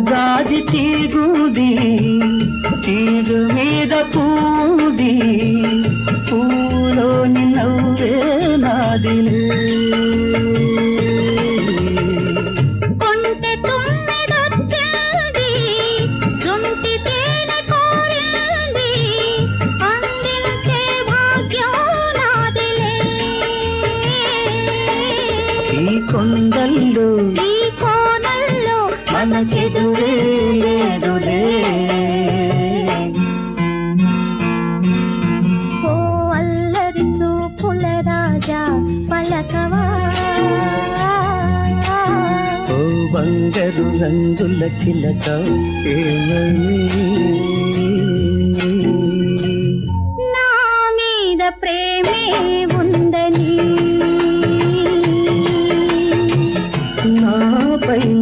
జాజి తీగుది తీరు మీద పూది. పూలోని నవ్వే నాదిలే కొంటె మన చెదువే లేదులే ఓ అల్లరి చూపుల రాజా పలకవా. ఓ బంగారు రంగుల చిలక ప్రేమే ఉందని. నాపై